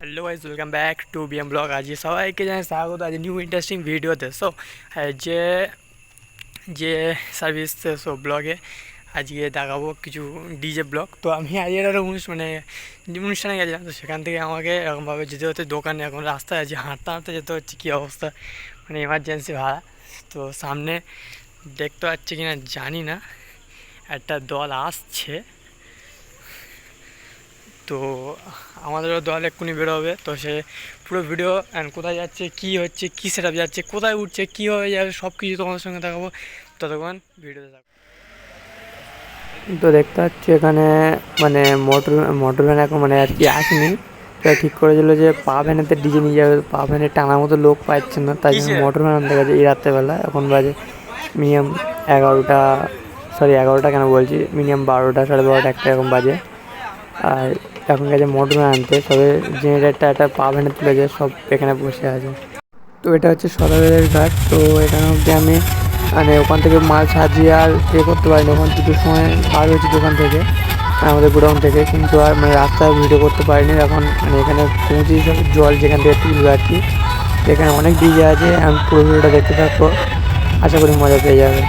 Hello guys welcome back to BM vlog আজকে সবাইকে জানাই স্বাগত, আজ নিউ ইন্টারেস্টিং ভিডিওতে সো যে যে সার্ভিস সো ব্লগে আজকে দেখাবো কিছু ডিজে ব্লগ তো আমি আজকে একটা মানে অনুষ্ঠানে গেছিলাম, তো সেখান থেকে আমাকে এরকমভাবে যেতে হচ্ছে দোকানে। এখন রাস্তায় আছি, হাঁটতে হাঁটতে যেতে হচ্ছে, কী অবস্থা? মানে এমার্জেন্সি ভাড়া। তো সামনে দেখতে পাচ্ছি কি না জানি না। একটা দল আসছে। তো আমাদেরও দল এক্ষুনি বেরোবে তো সে পুরো ভিডিও অ্যান্ড কোথায় যাচ্ছে কী হচ্ছে কী সেট যাচ্ছে কোথায় উঠছে কীভাবে যাবে সব কিছু তোমাদের সঙ্গে দেখাবো। ততক্ষণ ভিডিওতে থাকো। তো দেখতে পাচ্ছি এখানে মানে মোটর মোটর ভ্যান এখন মানে আর কি আসেনি। তো ঠিক করেছিল যে পা ভ্যানেতে ডিজে নিয়ে যাবে। পা ভ্যানে টানার মতো লোক পাচ্ছে না তাই জন্য মোটর ভ্যান আনতে গেছে এই রাত্রেবেলা। এখন বাজে মিনিমাম এগারোটা সরি এগারোটা কেন বলছি? মিনিমাম বারোটা সাড়ে বারোটা একটা এরকম বাজে। আর এখন গেছে মোটর আনতে তবে জেনারেটারটা একটা পা ভেনে তুলেছে সব এখানে বসে আছে। তো এটা হচ্ছে সদাগরের ঘাট। তো এখানে অবধি আমি মানে ওখান থেকে মাল সাজিয়ে আর এ করতে পারিনি। ওখান দুটোর সময় বার হয়েছি দোকান থেকে, আমাদের গোডাউন থেকে। কিন্তু আর মানে রাস্তায় ভিডিও করতে পারিনি। এখন মানে এখানে পৌঁছে সব জল যেখান থেকে তুলবে আর কি। এখানে অনেক ডিজে আছে। আমি পুরো ভিডিওটা দেখতে থাকব। আশা করি মজা পেয়ে যাবে।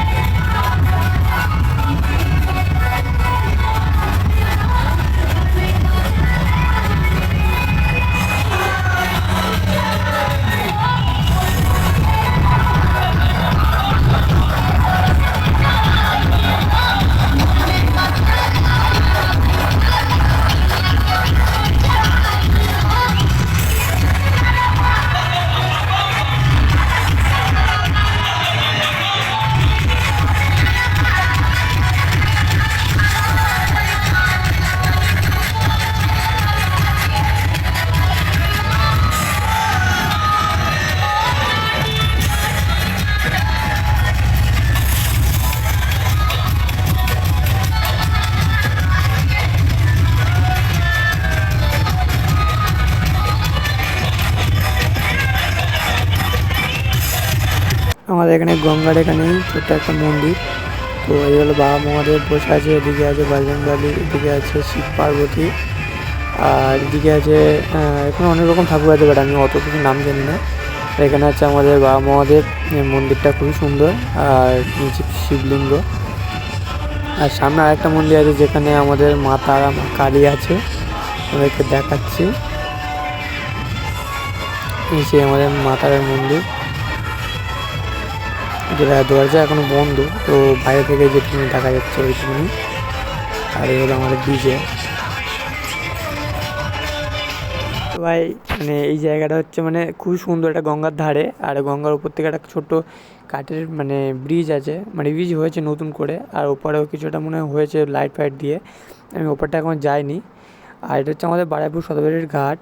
আমাদের এখানে গঙ্গার এখানেই ছোট্ট একটা মন্দির। তো এই হলো বাবা মহাদেব বসে আছে, এদিকে আছে বজরংবলী এদিকে আছে শিব পার্বতী, আর এদিকে আছে এখানে অনেক রকম ঠাকুর আছে বাট আমি অত কিছু নাম জানি না। এখানে আছে আমাদের বাবা মহাদেব মন্দিরটা খুবই সুন্দর, আর নিচে শিবলিঙ্গ। আর সামনে আরেকটা মন্দির আছে, যেখানে আমাদের মা তারা কালী আছে, ওদেরকে দেখাচ্ছি। সেই আমাদের মা তারার মন্দির। যেটা দরজা এখনও বন্ধ, তো বাইরে থেকে যেটুকুনি দেখা যাচ্ছে ওইটুকুনি আর এই হলো আমাদের ডিজে। ভাই মানে এই জায়গাটা হচ্ছে মানে খুবই সুন্দর একটা গঙ্গার ধারে, আর গঙ্গার উপর থেকে একটা ছোট্ট কাঠের মানে ব্রিজ আছে। মানে ব্রিজ হয়েছে নতুন করে, আর ওপারেও কিছুটা মনে হয় হয়েছে লাইট ফাইট দিয়ে। আমি ওপারটা এখন যাইনি। আর এটা হচ্ছে আমাদের বারাইপুর সদরের ঘাট।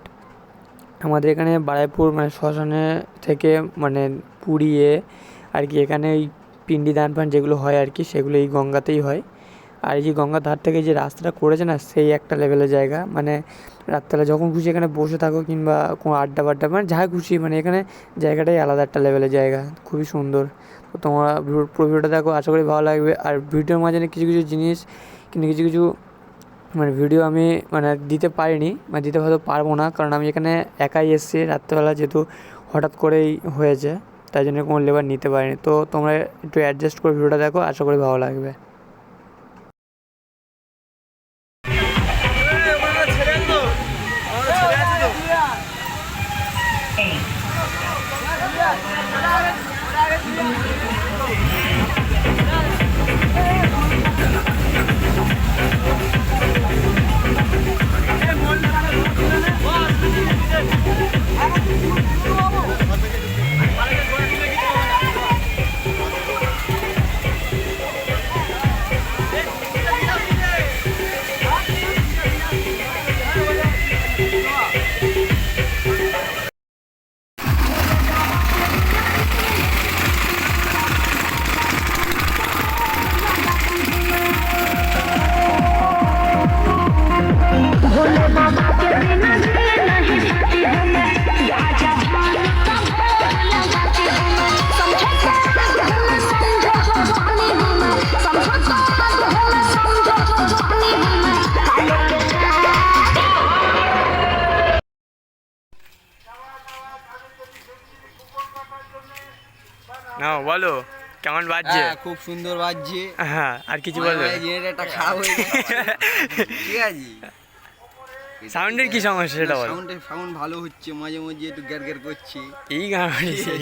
আমাদের এখানে বারাইপুর মানে শ্মশানে থেকে মানে পুড়িয়ে আর কি এখানে ওই পিন্ডি দান ফান যেগুলো হয় আর কি, সেগুলো এই গঙ্গাতেই হয়। আর এই যে গঙ্গার ধার থেকে যে রাস্তাটা করেছে না, সেই একটা লেভেলের জায়গা। মানে রাত্রেবেলা যখন খুশি এখানে বসে থাকো কিংবা কোনো আড্ডা বাড্ডা মানে যা খুশি মানে এখানে জায়গাটাই আলাদা একটা লেভেলের জায়গা। খুবই সুন্দর। তো তোমরা পুরো ভিডিওটা দেখো, আশা করি ভালো লাগবে। আর ভিডিওর মাঝখানে কিছু কিছু জিনিস, কিন্তু কিছু কিছু মানে ভিডিও আমি মানে দিতে পারিনি মানে দিতে হয়তো পারব না, কারণ আমি এখানে একাই এসেছি রাত্রেবেলা যেহেতু হঠাৎ করেই হয়েছে। তাই জন্য কোনো লেবার নিতে পারিনি তো তোমরা একটু অ্যাডজাস্ট করে ভিডিওটা দেখো, আশা করি ভালো লাগবে না বলো কেমন বাজছে? হ্যাঁ খুব সুন্দর বাজছে। হ্যাঁ আর কিছু বলবে জেনারেটরটা খারাপ হয়ে ঠিক আছে। সাউন্ডের কি সমস্যা সেটা বলো। সাউন্ডের সাউন্ড ভালো হচ্ছে মাঝে মাঝে একটু গ্যার গ্যার করছে। এই গান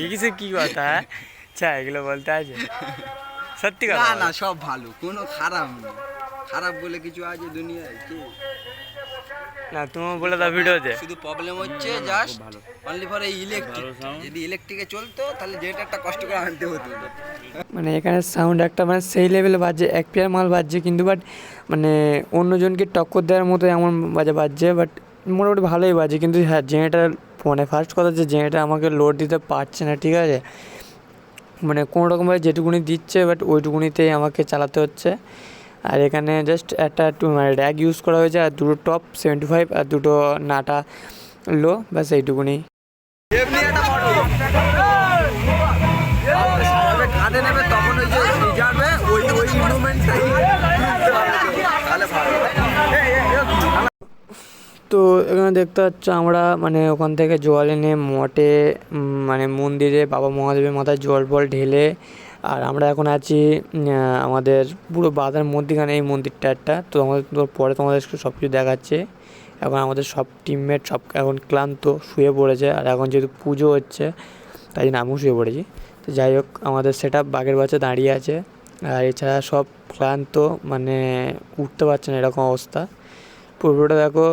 এই কিছু কি কথা আচ্ছা এগুলো বলতে আছে। সত্যি না কথা না বলো। সব ভালো কোনো খারাপ না খারাপ বলে কিছু আছে দুনিয়ায় কি? না তুমি বলে দাও ভিডিওতে শুধু প্রবলেম হচ্ছে জাস্ট অনলি ফর এই ইলেকট্রিক যদি ইলেকট্রিকে চলতো তাহলে জেনারেটরটা কষ্ট করে আনতে হতো। মানে এখানে সাউন্ড একটা মানে সেই লেভেলে বাজছে এক পেয়ার মাল বাজছে কিন্তু বাট মানে অন্যজনকে টক্কর দেওয়ার মতো এমন বাজে বাজছে বাট মোটামুটি ভালোই বাজে। কিন্তু হ্যাঁ জেনারেটার মানে ফার্স্ট কথা যে জেনারেটার আমাকে লোড দিতে পারছে না ঠিক আছে? মানে কোনো রকমভাবে যেটুকুনি দিচ্ছে বাট ওইটুকুনিতেই আমাকে চালাতে হচ্ছে। আর এখানে জাস্ট একটা মানে র্যাক ইউজ করা হয়েছে আর দুটো টপ সেভেন্টি ফাইভ আর দুটো নাটা লো ব্যাস এইটুকুনি। তো এখানে দেখতে পাচ্ছ আমরা মানে ওখান থেকে জল এনে মঠে মানে মন্দিরে, বাবা মহাদেবের মাথায় জল ফল ঢেলে আর আমরা এখন আছি আমাদের পুরো বাজার মধ্যিখানে এই মন্দিরটা একটা। তো আমাদের পরে তোমাদের সব কিছু দেখাচ্ছে। এখন আমাদের সব টিমমেট সব এখন ক্লান্ত, শুয়ে পড়েছে। আর এখন যেহেতু পুজো হচ্ছে, তাই জন্য আমিও শুয়ে পড়েছি। তো যাই হোক, আমাদের সেট বাঘের বাচ্চা দাঁড়িয়ে আছে। আর এছাড়া সব ক্লান্ত মানে উঠতে পারছে না এরকম অবস্থা। পুরোটা দেখো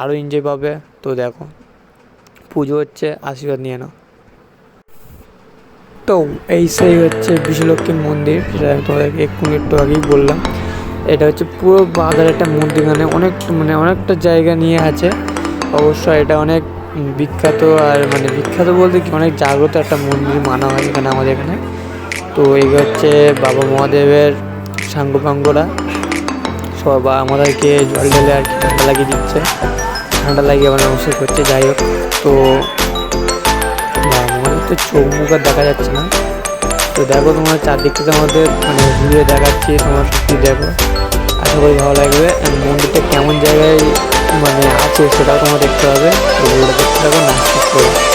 আরও এনজয় পাবে। তো দেখো, পুজো হচ্ছে, আশীর্বাদ নিয়ে নাও। তো এই সেই হচ্ছে বিশ্বলক্ষ্মীর মন্দির, যেটা আমি তোমাদেরকে এক্ষুনি একটু আগেই বললাম। এটা হচ্ছে পুরো বাজার একটা মন্দির মন্দিরখানে অনেক মানে অনেকটা জায়গা নিয়ে আছে। অবশ্য এটা অনেক বিখ্যাত আর মানে বিখ্যাত বলতে কি অনেক জাগ্রত একটা মন্দির মানা হয় এখানে আমাদের এখানে। তো এই হচ্ছে বাবা মহাদেবের সাঙ্গপাঙ্গরা সব আমাদেরকে জল ঢেলে আর কি ঠান্ডা লাগিয়ে দিচ্ছে। ঠান্ডা লাগিয়ে আবার নমস্কার করছে, যাই হোক। তো তো চোখ আর দেখা যাচ্ছে না। তো দেখো তোমার চারদিকটা থেকে আমাদের মানে ঘুরে দেখাচ্ছি, তোমার সত্যি দেখো। আশা করি ভালো লাগবে। মন্দিরটা কেমন জায়গায় মানে আছে সেটাও তোমার দেখতে হবে। তো দেখতে থাকো না skip করো।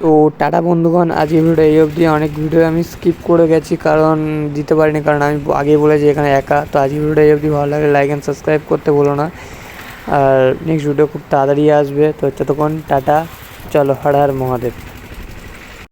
তো টাটা বন্ধুগণ আজকে ভিডিও এই অবধি। অনেক ভিডিও আমি স্কিপ করে গেছি, কারণ দিতে পারিনি, কারণ আমি আগে বলেছি এখানে একা। তো আজকে ভিডিও এই অবধি। ভালো লাগে লাইক অ্যান্ড সাবস্ক্রাইব করতে বলো না। আর নেক্সট ভিডিও খুব তাড়াতাড়ি আসবে। তো ততক্ষণ টাটা। চলো, হর হর মহাদেব।